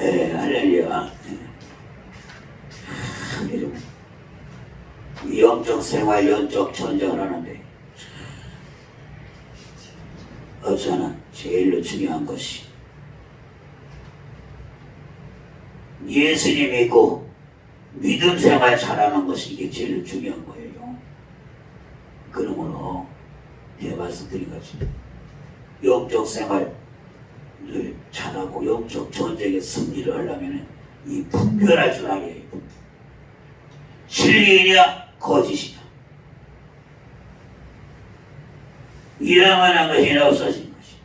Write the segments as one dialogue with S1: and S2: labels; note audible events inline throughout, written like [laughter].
S1: 에, 할렐루야. 우리는 이 영적 생활, 영적 전쟁을 하는데 어쩌나 제일로 중요한 것이 예수님 믿고 믿음 생활 잘하는 것이 이게 제일 중요한 거예요. 그러므로 내 말씀드린 것이 영적 생활 을 잘하고 영적 전쟁에 승리를 하려면 이 분별할 줄 알아야 해요. 진리이냐 거짓이냐. 이랑하는 것이냐 없어진 것이냐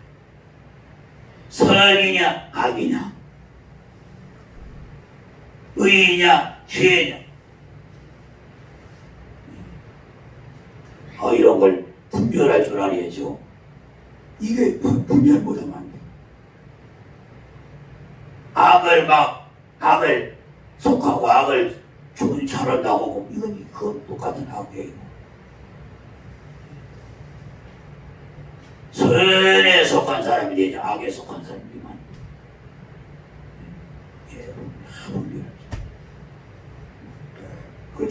S1: 선이냐 악이냐. 의이냐 죄냐. 어, 이런 걸 분별할 줄 알아야죠. 이게 분- 분별 못하면 악을 막 악을 속하고 악을 좀 잘한다고 이건 그건 똑같은 악이에요. 선에 속한 사람이 되지 악에 속한 사람이만 예, 분별하죠. 그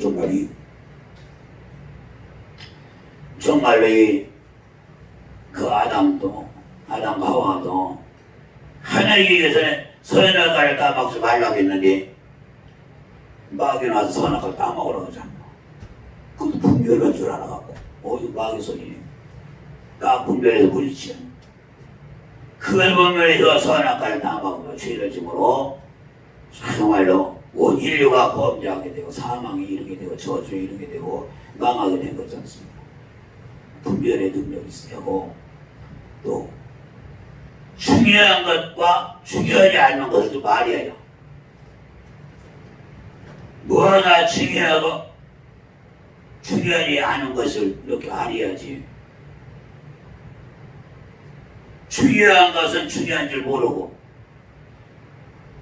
S1: 정말로 이그 아담도 아담과 하와도 하나님이 위해 서는 선악과를 따먹지 말라고 했는데 마귀 나서 선악과를 따먹으라고 하잖아 그것도 분별할 줄 알아갖고. 어 이거 마귀 소리네. 딱 분별해서 물리치 그걸 분별해서 선악과를 따먹으면 죄를 지므로 정말로 온 인류가 범죄하게 되고 사망이 이르게 되고 저주에 이르게 되고 망하게 된 거지 않습니까? 분별의 능력이 있어야 하고 또 중요한 것과 중요하지 않는 것을 말이에요. 뭐가 중요하고 중요하지 않은 것을 이렇게 알아야지. 중요한 것은 중요한 줄 모르고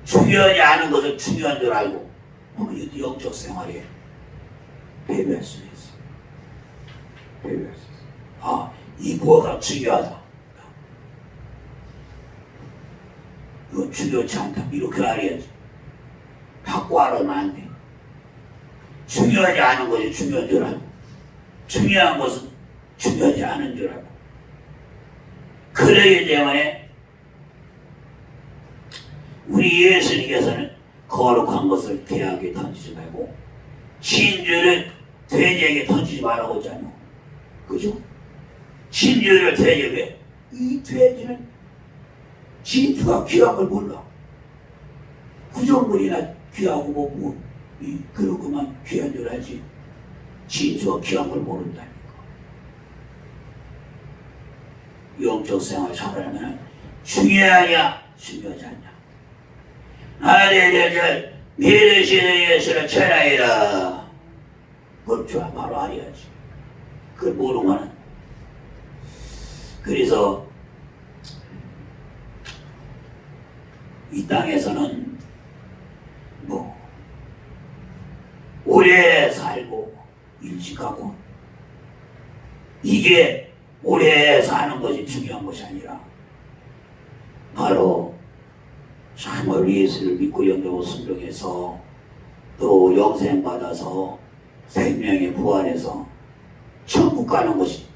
S1: 중요하지 않은 것을 중요한 줄 알고 그러면 이 영적 생활에 패배할 수 있어. 패배할 수 있어. 아, 이 뭐가 중요하다. 중요치 않다. 이렇게 알아야지. 바꿔 알아면 안 돼. 중요하지 않은 것이 중요한 줄 알고, 중요한 것은 중요하지 않은 줄 알고. 그러기 때문에 우리 예수님께서는 거룩한 것을 개하게 던지지 말고, 진주를 돼지에게 던지지 말라고 했잖아요. 그죠? 진주를 돼지에게, 이 돼지는 진주가 귀한 걸 몰라. 구정물이나 귀하고 뭐, 뭐 이, 그런 것만 귀한 줄 알지. 진주가 귀한 걸 모른다니까. 영적 생활 잘하면 중요하냐, 중요하지 않냐. 아래를 미르시는 예수를 전하이라. 그걸 줄 바로 알아야지. 그걸 모르면은. 그래서 이 땅에서는 뭐 오래 살고 일찍하고 이게 오래 사는 것이 중요한 것이 아니라 바로 정말 예수를 믿고 영접을 순종해서 또 영생 받아서 생명의 부활해서 천국 가는 것이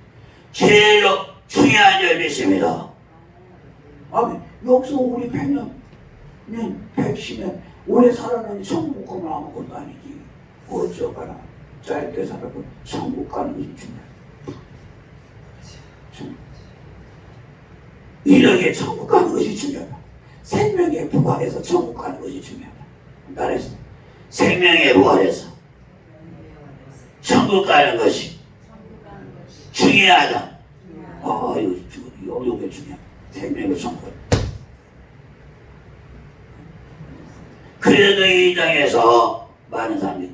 S1: 제일 중요한 줄 믿습니다. 아멘. 여기서 우리 100 년, 년, 110년, 오래 살아나니 천국 가면 아무것도 아니지. 어쩌거나 짧게 살아도 천국 가는 것이 중요해. 천- 이렇게 천국 가는 것이 중요하다. 생명의 부활해서 천국 가는 것이 중요하다. 말했어. 생명의 부활해서 천국 가는 것이 중요하다. 아, 이거, 이거, 이게 중요해. 생명의 천국. 그래도 이 땅에서 많은 사람들이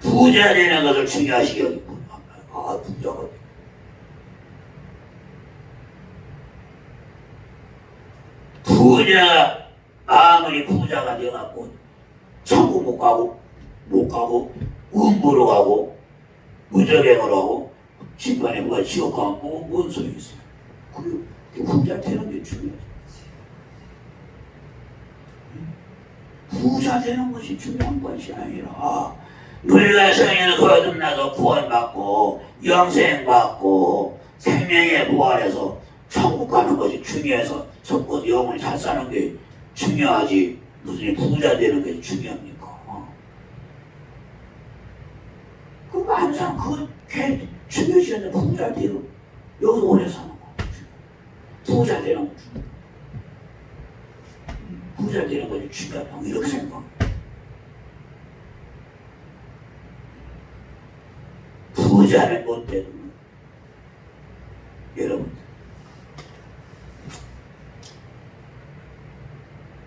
S1: 부자 되는 것을 중요하시게 여기고, 아, 부자가. 부자, 아무리 부자가 되어갖고, 천국 못 가고, 못 가고, 음부로 가고, 무적행으로 하고, 집안에 뭐가 지옥 뭐, 뭔 소용이 있어요. 그, 그 부자 되는 게 중요하죠. 부자 되는 것이 중요한 것이 아니라 성인을 거듭나서 구원받고 영생 받고 생명의 부활해서 천국 가는 것이 중요해서 적고 영을 잘 사는 게 중요하지 무슨 부자 되는 게 중요합니까? 어. 그 그거 걔 중요시 않는 부자 되고 여기서 오래 사는 거 부자 되는 거 중요 부자 되는 것이 중요하다고 이렇게 생각 부자를 못 되면 여러분.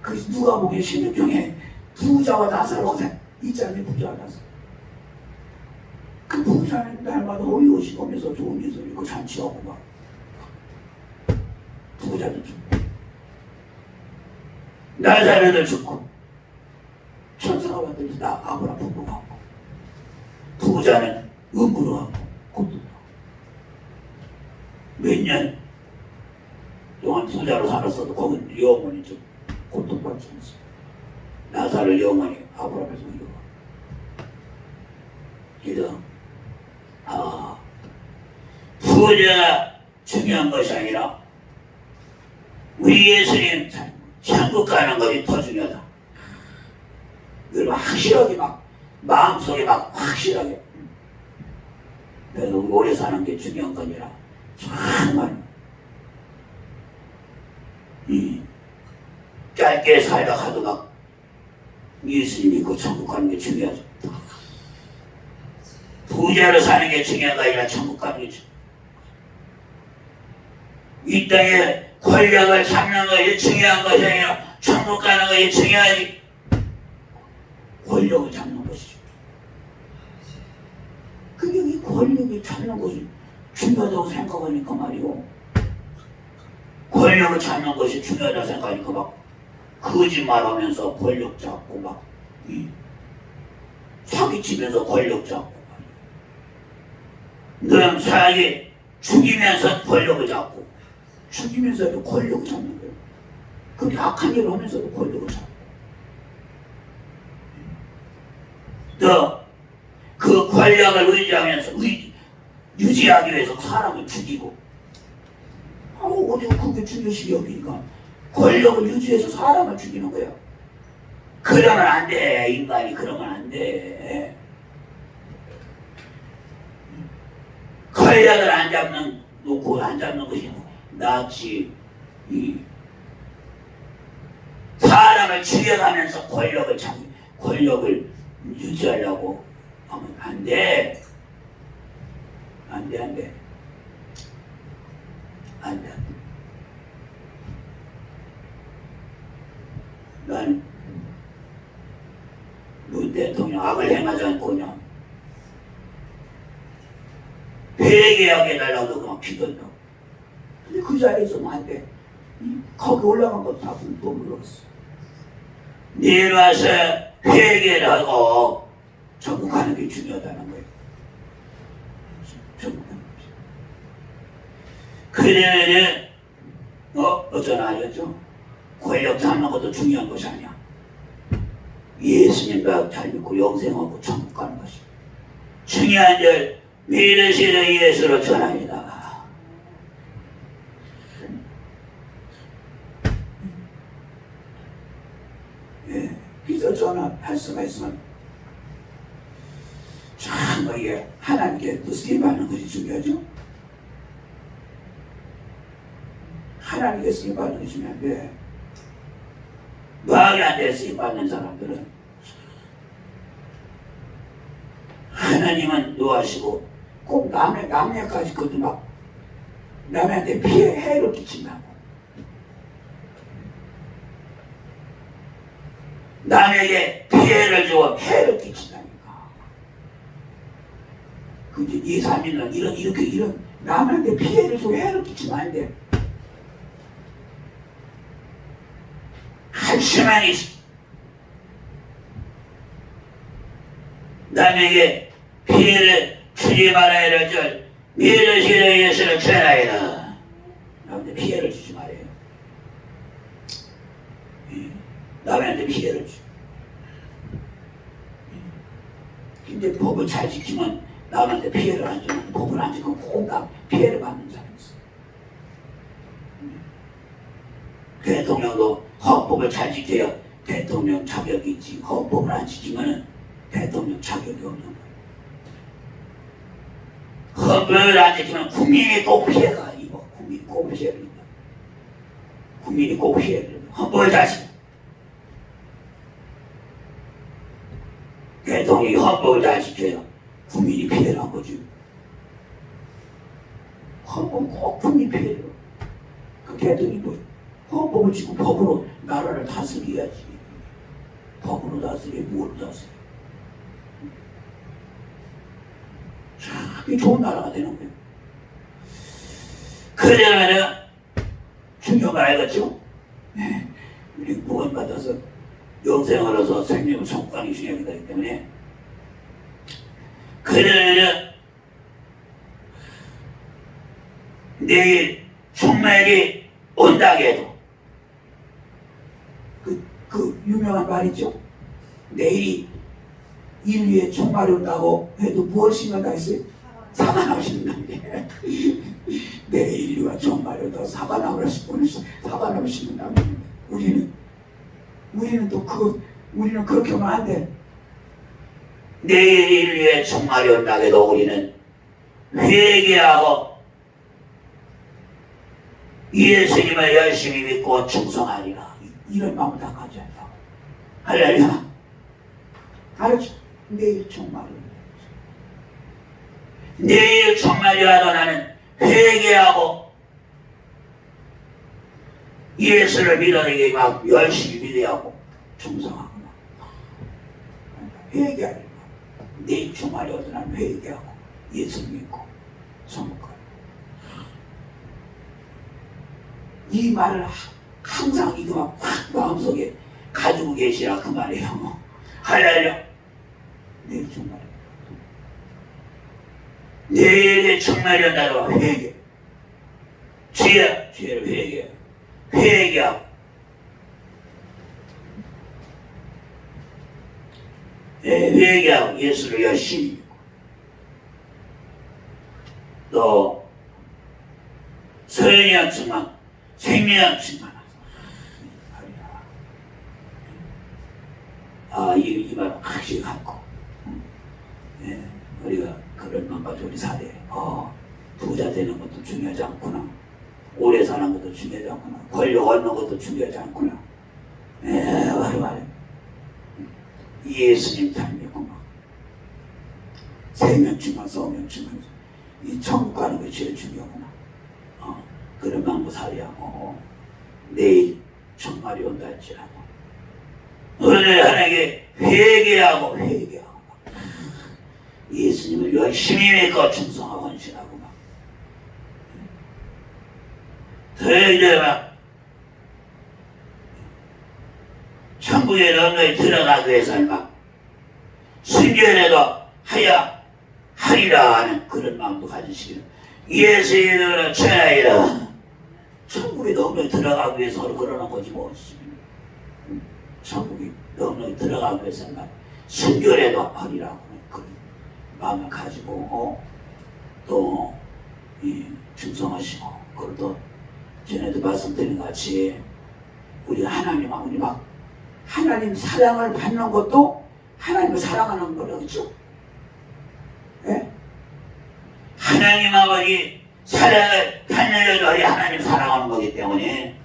S1: 그 누가 보기에 16종에 부자와 나사로가 있잖아요 부자와 나사로 그 부자는 날마다 어이없이 오면서 좋은 일을 있고 잔치하고 막. 부자도 죽고 나사로도 죽고 천사가 왔더니 나 아브라 부부가 하고 부자는 음부로 하고 곧도 몇년 동안 부자로 살았어도 거긴 영원히 좀 고통받지 않습니다. 나사를 영원히 아브라함에서 이루어. 이런 아 부자가 중요한 것이 아니라 우리 예수님 천국 가는 것이 더 중요하다. 이걸 확실하게 막 마음속에 막 확실하게 내가 오래 사는 게 중요한 거 아니라 정말 이 짧게 살다 가도 막 예수님 믿고 천국 가는 게 중요하죠. 부자로 사는 게 중요한 거 아니라 천국 가는 게 중요해요. 이 땅에 권력을 잡는 것이 중요한 것이 아니라 천국 가는 것이 중요하지. 권력을 잡는 것이죠. 그게 이 권력을 잡는 것이 중요하다고 생각하니까 말이오. 권력을 잡는 것이 중요하다고 생각하니까 막 거짓말하면서 권력 잡고 막 이, 사기치면서 권력 잡고 그럼 사기 죽이면서 권력을 잡고 죽이면서도 권력을 잡는 거예요. 그렇게 악한 일을 하면서도 권력을 잡고 또그 권력을 의지하면서 의, 유지하기 위해서 사람을 죽이고 아우 어디가 그게 중요시 여기니까 권력을 유지해서 사람을 죽이는 거예요. 그러면 안 돼. 인간이 그러면 안 돼. 권력을 안 잡는, 놓고 안 잡는 것이 낫지. 이 사람을 죽여가면서 권력을 잡, 권력을 유지하려고 하면 안 돼. 안 돼, 안 돼. 안 돼. 난, 문 대통령 악을 행하지 않고냐. 회개하게 해달라고 그만 기도했다. 근데 그 자리에 있으면 안 돼. 이- 거기 올라간 거다 불법으로었어. 내려와서 회개를 하고 전국 가는 게 중요하다는 거예요. 전국 가는 거지. 그러면은, 어, 어쩌나 알겠죠? 권력 잡는 것도 중요한 것이 아니야. 예수님과 잘 믿고 영생하고 천국 가는 것이. 중요한 일, 믿으시는 예수로 전합니다. 예, 수가 있으면 참 이게 하나님께 또 쓰임받는 것이 중요하죠. 하나님께 쓰임 받는 것이 안 돼. 말이 안 돼, 쓰임 받는 사람들은. 하나님은 노하시고, 꼭 남의, 남에까지 그것도 막, 남한테 피해, 해를 끼친다고. 남에게 피해를 주고 해를 끼친다니까. 근데 이 사람이는 이런, 이렇게, 이런, 남한테 피해를 주고 해를 끼치면 안 돼. 한심하니 남에게 피해를 주지 말아야 할줄 믿으시는 예수를 전하이라 남한테 피해를 주지 말아요 예, 남한테 피해를 주 이제 법을 잘 지키면 남한테 피해를 안 주는 법을 안 지키면 콩당 피해를 받는 사람이 있어. 대통령도 헌법을 잘 지켜야 대통령 자격이 있지. 헌법을 안 지키면 대통령 자격이 없는 거야. 헌법을 안 지키면 국민이 꼭 피해가 입어. 국민이 꼭 피해를 입어. 국민이 꼭 피해를 입어. 헌법을 잘 지켜. 대통령이 헌법을 잘 지켜야 국민이 피해를 한 거지. 헌법 꼭 국민 피해를. 그 대통령이 뭐 헌법을 지고 법으로 나라를 다스려야지. 법으로 다스려, 뭘 다스려. 참 좋은 나라가 되는 거예요. 그러려면 중요한 걸 알겠죠? 네. 우리 구원 받아서 영생을 얻어서 생명을 성과이 중요하기 때문에 그러려면 내일 종말이 온다 해도 그, 그 유명한 말 있죠? 내일이 인류의 종말이 온다고 해도 무엇이 신난다 했어요? 사과나무 신는다는데 내일 인류가 종말이 온다고 심고 사과나무 심는다는데 우리는 우리는 또그 우리는 그렇게 하면 안 돼. 내일 인류의 종말이 온다 해도 우리는 회개하고 예수님을 열심히 믿고 충성하리라. 이- 이런 마음을 다 가져야 한다. 할렐루야. 알았죠? 내일 종말이 온다. 내일 종말이 와도 나는 회개하고 예수를 믿어내게 막 열심히 믿어야 하고 충성하고. 내일 종말이 오도 나는 회개하고 예수 믿고 성공하리라. 이 말을 하- 항상 이거 확 마음속에 가지고 계시라 그 말이에요. [laughs] 할렐루야. 내일 정말. 내일의 정말이 온다고 회개. 죄야, 죄를 회개. 회개하고. 예, 회개하고 예수를 열심히 믿고. 또 서연이 양증만 생명 양증만 아, 이, 이 말은 확실히 갖고. 예, 우리가 그런 만 가지고 우리 사대. 어, 부자 되는 것도 중요하지 않구나. 오래 사는 것도 중요하지 않구나. 권력 얻는 것도 중요하지 않구나. 예, 말이 말해. 예수님 잘 믿고 막. 생명증만 소명증만. 이 천국 가는 게 제일 중요하구나. 어, 그런 마음으로 살이하고 내일 정말이 온다 할지라도 오늘 하나님께 회개하고 회개하고 예수님을 열심히 믿고 충성하고 헌신하고 막 천국의 런너에 들어가기 위해서는 막 순결해도 하야 하리라 하는 그런 마음도 가지시기를. 예수 이름으로 전하리라. 천국에 런너에 들어가기 위해서 그러는 거지 뭐. 천국에 런너에 들어가기 위해서는 순결해도 하리라 하는 그런 마음을 가지고 어, 또 이, 충성하시고 그리고 또 전에도 말씀드린 것 같이 우리 하나님 아버지 막 하나님 사랑을 받는 것도 하나님을 사랑하는 거라 그죠? 예? 하나님 아버지 사랑을 받는 것도 하나님 사랑하는 거기 때문에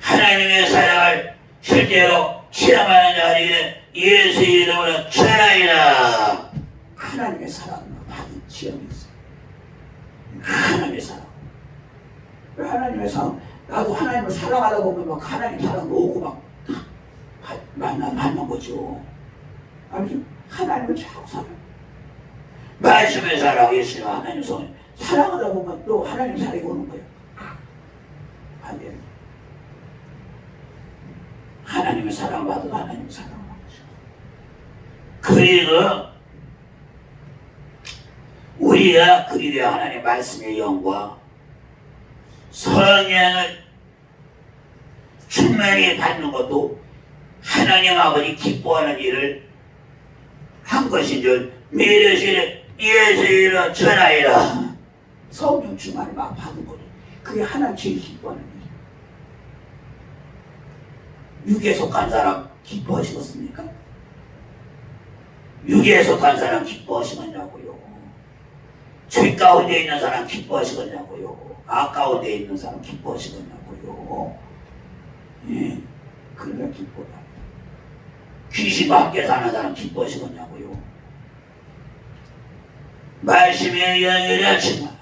S1: 하나님의 사랑을 실제로 실험하는 자리에 예수 이름으로 전하리라 하나님의 사랑을 받은 지형이 있어요 하나님의 사랑 왜 하나님의 사랑 나도 하나님을 사랑하다 보면 막 하나님 사랑 오고 막 하- 만나 만난 거죠. 아니죠? 하나님을 자꾸 사랑 말씀의 사랑 예수님 하나님 성 사랑하다 보면 또 하나님 사랑이 오는 거예요. 안 돼요. 하나님의 사랑 받아도 하나님 사랑하는 거죠 그리고 우리가 그리려 하나님 말씀의 영과 성령을 충만히 받는 것도 하나님 아버지 기뻐하는 일을 한 것인 줄 믿으시는 예수 이름 전하이라. 성령 충만을 막 받은 거죠 그게 하나님 제일 기뻐하는 거죠 육에 속한 사람 기뻐하시겠습니까? 육에 속한 사람 기뻐하시겠냐고요. 죄 가운데 있는 사람 기뻐하시겠냐고요 악 가운데 있는 사람 기뻐하시겠냐고요. 예, 그러니까 기뻐다. 귀신과 함께 사는 사람 기뻐하시겠냐고요. 말씀에 영이라 충만하고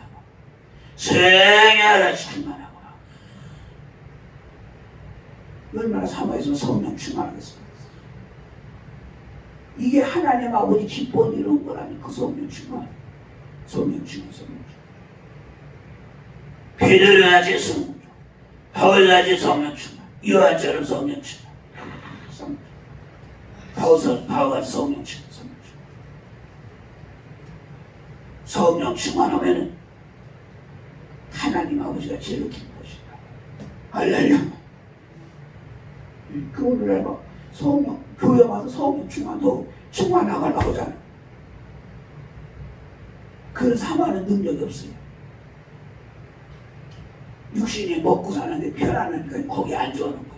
S1: 성령이라 충만하고. 얼마나 사모해서 성령 충만하겠습니까? 이게 하나님 아버지 기뻐 이런 거라니 그 성령 충만. 성령 충만 성령 충만 베드로같이 성령 충만 바울같이 성령 충만 요한처럼 성령. 충만 성령 바울서 바울같이 성령. 충만 성령 충만 성령 충만 하면은 하나님 아버지가 제일 기뻐하시다. 할렐루야. 음, 그 오늘날 막 성령 교회 와서 성령 충만도 충만하고 나오잖아 그런 사모하는 능력이 없어요 육신이 먹고 사는데 편안하니까 거기 앉아오는 거예요.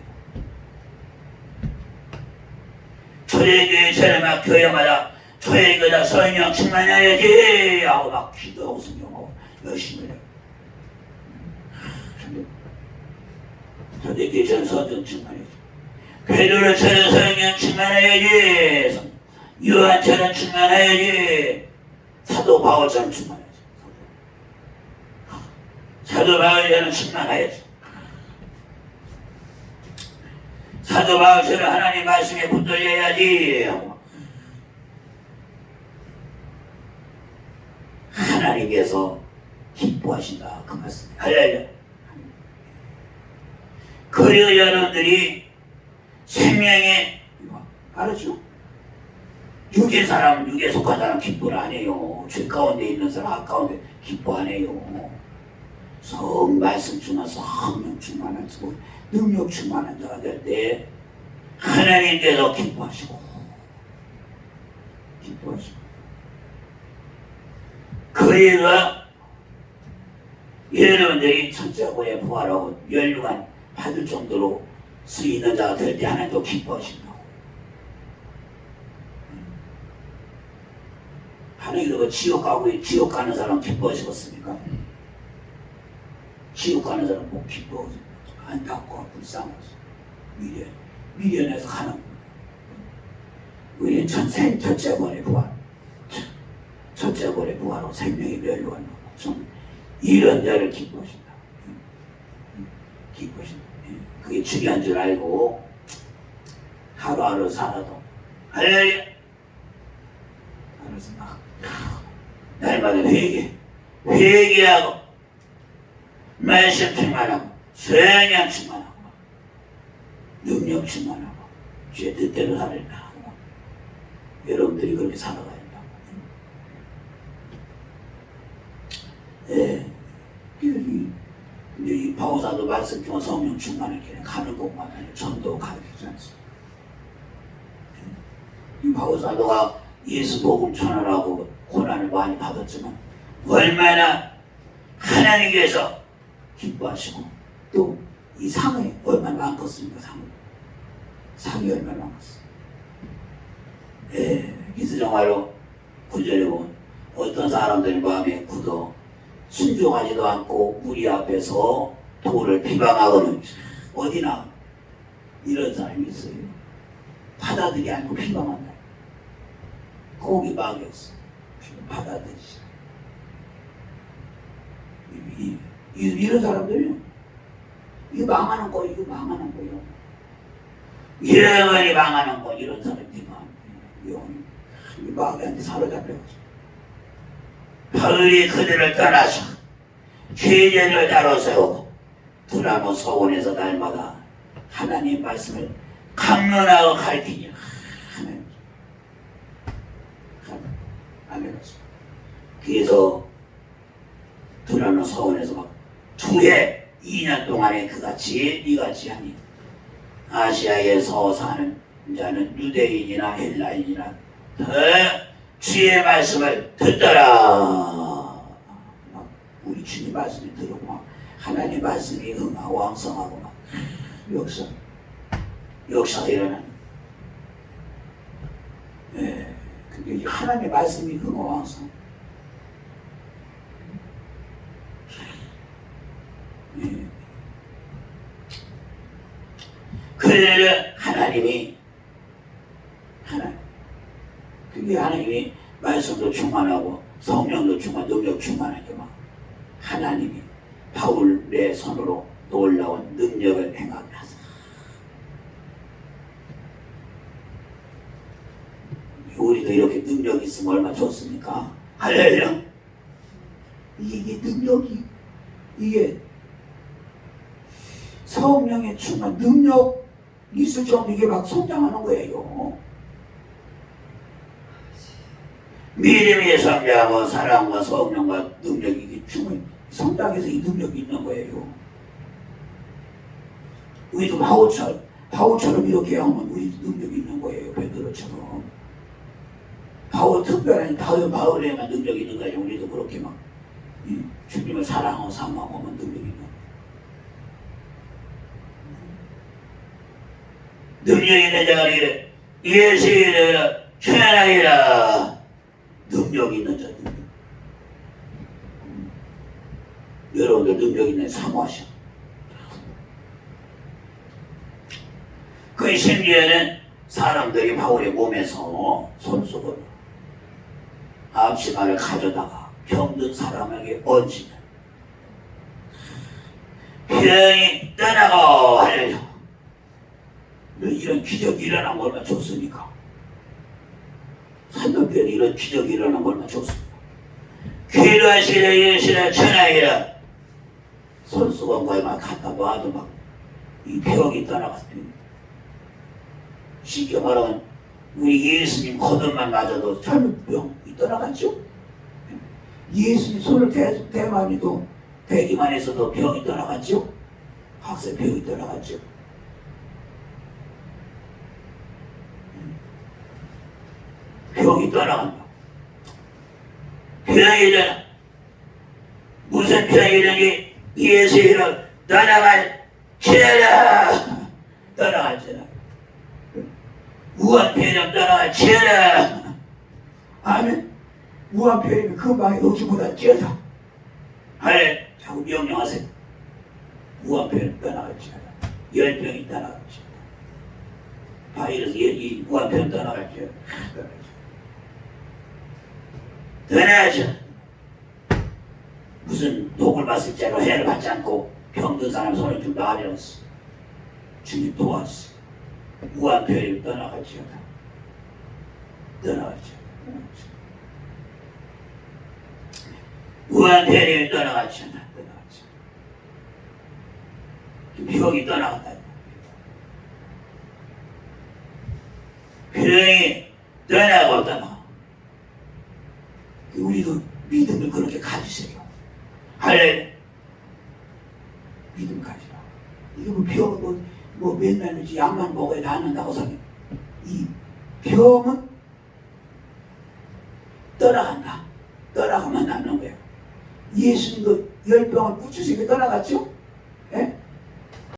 S1: 초대교회 처럼 교회마다 초대교회다 성령 충만해야지. 하고 막 기도하고 성경하고 열심히 해요. 초대교회 성령 충만해야지. 베드로처럼 성령 충만해야지. 요한처럼 충만해야지. 사도 바울처럼 충만해야지 사도 바울처럼 충만해야지 사도 바울처럼 하나님 말씀에 붙들려야지 하나님께서 기뻐하신다 그 말씀 할렐루야 그리고 여러분들이 생명의 알았죠? 육의 사람, 육에 속한 사람 기뻐 안 해요. 죄 가운데 있는 사람, 악 가운데 기뻐 안 해요. 성 말씀 충만, 성령 충만한 수, 능력 충만한 자가 될 때 하나님께서 기뻐하시고 기뻐하시고 그래가 여러분들이 첫째고에 부활하고 연류관 받을 정도로 쓰이는 자가 될 때 하나님도 기뻐하신다고. 하나님도 그 지옥 가고 지옥 가는 사람 기뻐하시겠습니까? 지옥 가는 사람 못 기뻐하지. 안타까워 불쌍하지. 미련 미련해서 가는 거야. 우리는 전생 첫째 번에 부활. 첫째 번에 부활하고 생명이 멸류관 좀 이런 자를 기뻐하신다. 기뻐하신다. 그게 중요한 줄 알고 하루하루 살아도 할렐루야 그래서 막 날마다 회개 회개하고 말씀 충만하고 성령 충만하고 능력 충만하고 죄 뜻대로 살아야 하고 여러분들이 그렇게 살아가야 한다고 예. 이, 이제 이 바오사도 말씀 중에 성령 충만을 게 가는 곳마다 전도 가르치지 않습니다. 이 바오사도가 예수 복음 전하라고 고난을 많이 받았지만 얼마나 하나님께서 기뻐하시고 또 이 상이 얼마나 많겠습니까 상을 상이 얼마나 많겠어요. 예, 그래서 정말로 구절에 보면 어떤 사람들의 마음에 굳어 순종하지도 않고 우리 앞에서 도를 비방하거든 어디나 이런 사람이 있어요. 받아들이 않고 비방한다. 거기 막였어. 받아들이지. 이, 이, 이, 이런 사람들이 이거 망하는 거, 이거 망하는 거요. 영원히 망하는 거, 이런 사람이 영원히. 이 마귀한테 사로잡혀가지고. 바울이 그들을 떠나서 따로 세우고 두나무 서원에서 날마다 하나님 말씀을 강론하고 가르치니 하나님. 아멘 그래서 두나무 서원에서 막 두해 2년 동안에 그같이 이같이 하니 아시아에서 사는 자는 유대인이나 헬라인이나 더 주의 말씀을 듣더라. 막 우리 주님 말씀이 들어오고 막 하나님 말씀이 응하고 왕성하고 막 역사 역사가 일어나는. 예, 근데 이 하나님의 말씀이 흥하고 왕성. 예. 그래야 하나님이 하나님 그게 하나님이 말씀도 충만하고 성령도 충만, 능력 충만하게 막 하나님이 바울의 손으로 놀라운 능력을 행하게 하사. 우리도 이렇게 능력이 있으면 얼마나 좋습니까? 할렐루야. 이게 능력이 이게 성령의 충만 능력 정도 이게 막 성장하는 거예요. 믿음이 성장하고 사랑과 성령과 능력이 이게 충만 성장해서 이 능력이 있는 거예요. 우리도 바울처럼 바울처럼 이렇게 하면 우리 능력이 있는 거예요. 베드로처럼. 바울 특별한 바울 바울에만 능력이 있는 거예요. 우리도 그렇게 막이 주님을 사랑하고 사모하고 하면 능력이 있는 거예요. 능력 있는 자가 이래. 예수 이르라 천하이라. 능력 있는 자 능력. 음. 여러분들 능력 있는 자 사모하셔. 그 심지어는 사람들이 바울의 몸에서 손수건을 앞치마를 가져다가 병든 사람에게 얹으면 병이 떠나고 하려고 이런 기적이 일어나면 얼마나 좋습니까? 산동편에 이런 기적이 일어나면 얼마나 좋습니까? 기도하시라 예시라 천하이라 손수건과에 막 갖다 놔도 막이 병이 떠나갔어요. 쉽게 말하면 우리 예수님 거듭만 맞아도 젊은 병이 떠나갔죠? 예수님 손을 대, 대만 해도 대기만 해서도 병이 떠나갔죠? 학생 병이 떠나갔죠? 떠나간다. 병이 떠나. 무슨 병이든지 예수 이름 떠나갈 지어라. 떠나갈 지어라. 무한폐렴 떠나갈 지어라. 아멘. 무한폐렴이 금방에 오지보다 찌어다. 하래 자꾸 명령하세요. 무한폐렴 떠나갈 지어라. 열병이 떠나갈 지어라. 바이러스 이 무한폐렴 떠나갈 지어라. 떠나갈 지어 라. 떠나자. 무슨 독을 봤을 때로 해를 받지 않고 병든 사람 손을 좀 놔렸어. 주님 도왔어. 무한별이 떠나갈지어다. 떠나갈지어다. 무한별이 떠나갈지어다. 떠나갈지어다. 병이 떠나간다. 병이 떠나고 떠나. 우리도 믿음을 그렇게 가지세요. 할래 믿음 가지라. 이거 뭐 병은 뭐, 뭐 맨날 이제 약만 먹어야 낫는다고 생각해. 이 병은 떠나간다. 떠나가면 낫는 거예요. 예수님도 열 병을 붙이시게 떠나갔죠?